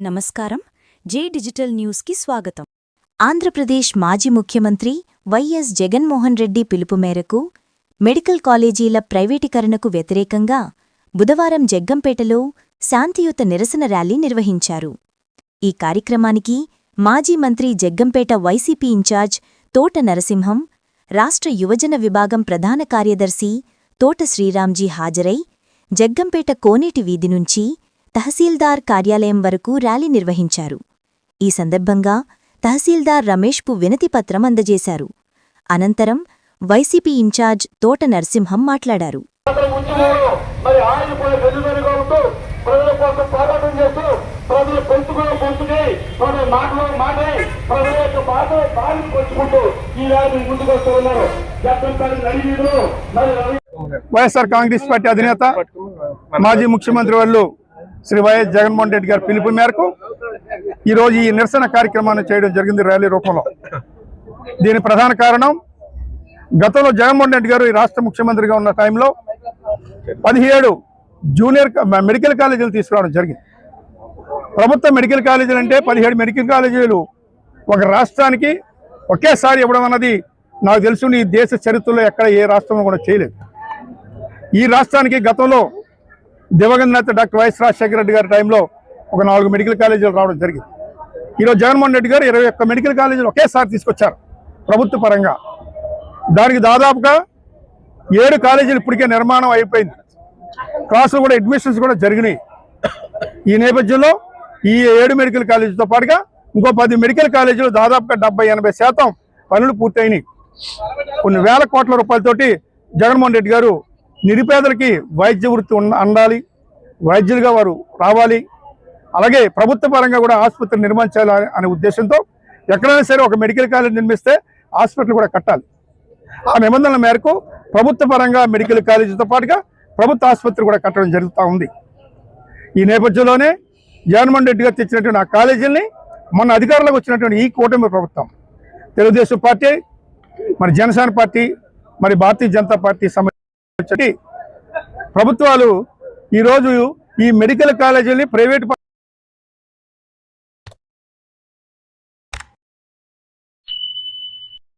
నమస్కారం. జే డిజిటల్ న్యూస్కి స్వాగతం. ఆంధ్రప్రదేశ్ మాజీ ముఖ్యమంత్రి వైఎస్ జగన్మోహన్ రెడ్డి పిలుపు మేరకు మెడికల్ కాలేజీల ప్రైవేటీకరణకు వ్యతిరేకంగా బుధవారం జగ్గంపేటలో శాంతియుత నిరసన ర్యాలీ నిర్వహించారు. ఈ కార్యక్రమానికి మాజీ మంత్రి జగ్గంపేట వైసీపీ ఇన్ఛార్జ్ తోట నరసింహం రాష్ట్ర యువజన విభాగం ప్రధాన కార్యదర్శి తోట శ్రీరాంజీ హాజరై జగ్గంపేట కోనేటి వీధి నుంచి తహసీల్దార్ కార్యాలయం వరకు ర్యాలీ నిర్వహించారు. ఈ సందర్భంగా తహసీల్దార్ రమేష్పు వినతిపత్రం అందజేశారు. అనంతరం వైసీపీ ఇన్ఛార్జ్ తోట నరసింహం మాట్లాడారు. వైఎస్ఆర్ కాంగ్రెస్ పార్టీ అధినేత మాజీ ముఖ్యమంత్రి వాళ్ళు శ్రీ వైఎస్ జగన్మోహన్ రెడ్డి గారి పిలుపు మేరకు ఈరోజు ఈ నిరసన కార్యక్రమాన్ని చేయడం జరిగింది ర్యాలీ రూపంలో. దీని ప్రధాన కారణం గతంలో జగన్మోహన్ రెడ్డి గారు ఈ రాష్ట్ర ముఖ్యమంత్రిగా ఉన్న టైంలో పదిహేడు జూనియర్ మెడికల్ కాలేజీలు తీసుకురావడం జరిగింది. ప్రభుత్వ మెడికల్ కాలేజీలు అంటే పదిహేడు మెడికల్ కాలేజీలు ఒక రాష్ట్రానికి ఒకేసారి ఇవ్వడం అన్నది నాకు తెలుసు ఈ దేశ చరిత్రలో ఎక్కడ ఏ రాష్ట్రంలో కూడా చేయలేదు. ఈ రాష్ట్రానికి గతంలో దివంగత నేత డాక్టర్ వైఎస్ రాజశేఖర రెడ్డి గారి టైంలో ఒక నాలుగు మెడికల్ కాలేజీలు రావడం జరిగింది. ఈరోజు జగన్మోహన్ రెడ్డి గారు ఇరవై ఒక్క మెడికల్ కాలేజీలు ఒకేసారి తీసుకొచ్చారు ప్రభుత్వ పరంగా. దానికి దాదాపుగా ఏడు కాలేజీలు ఇప్పటికే నిర్మాణం అయిపోయింది. క్లాసులు కూడా అడ్మిషన్స్ కూడా జరిగినాయి. ఈ నేపథ్యంలో ఈ ఏడు మెడికల్ కాలేజీతో పాటుగా ఇంకో పది మెడికల్ కాలేజీలు దాదాపుగా డెబ్బై ఎనభై శాతం పనులు పూర్తయినాయి. కొన్ని వేల కోట్ల రూపాయలతోటి జగన్మోహన్ రెడ్డి గారు నిరుపేదలకి వైద్య వృత్తి అందాలి వైద్యులుగా వారు రావాలి. అలాగే ప్రభుత్వ పరంగా కూడా ఆసుపత్రి నిర్మించాలి అనే ఉద్దేశంతో ఎక్కడైనా సరే ఒక మెడికల్ కాలేజ్ నిర్మిస్తే హాస్పిటల్ కూడా కట్టాలి. ఆ నిబంధనల మేరకు ప్రభుత్వ పరంగా మెడికల్ కాలేజీతో పాటుగా ప్రభుత్వ ఆసుపత్రి కూడా కట్టడం జరుగుతూ ఉంది. ఈ నేపథ్యంలోనే జగన్మోహన్ రెడ్డి గారు తెచ్చినటువంటి ఆ కాలేజీల్ని మొన్న అధికారంలోకి వచ్చినటువంటి ఈ కూటమి ప్రభుత్వం. తెలుగుదేశం పార్టీ మరి జనసేన పార్టీ మరి భారతీయ జనతా పార్టీ ప్రభుత్వాలు ఈరోజు ఈ మెడికల్ కాలేజీని ప్రైవేట్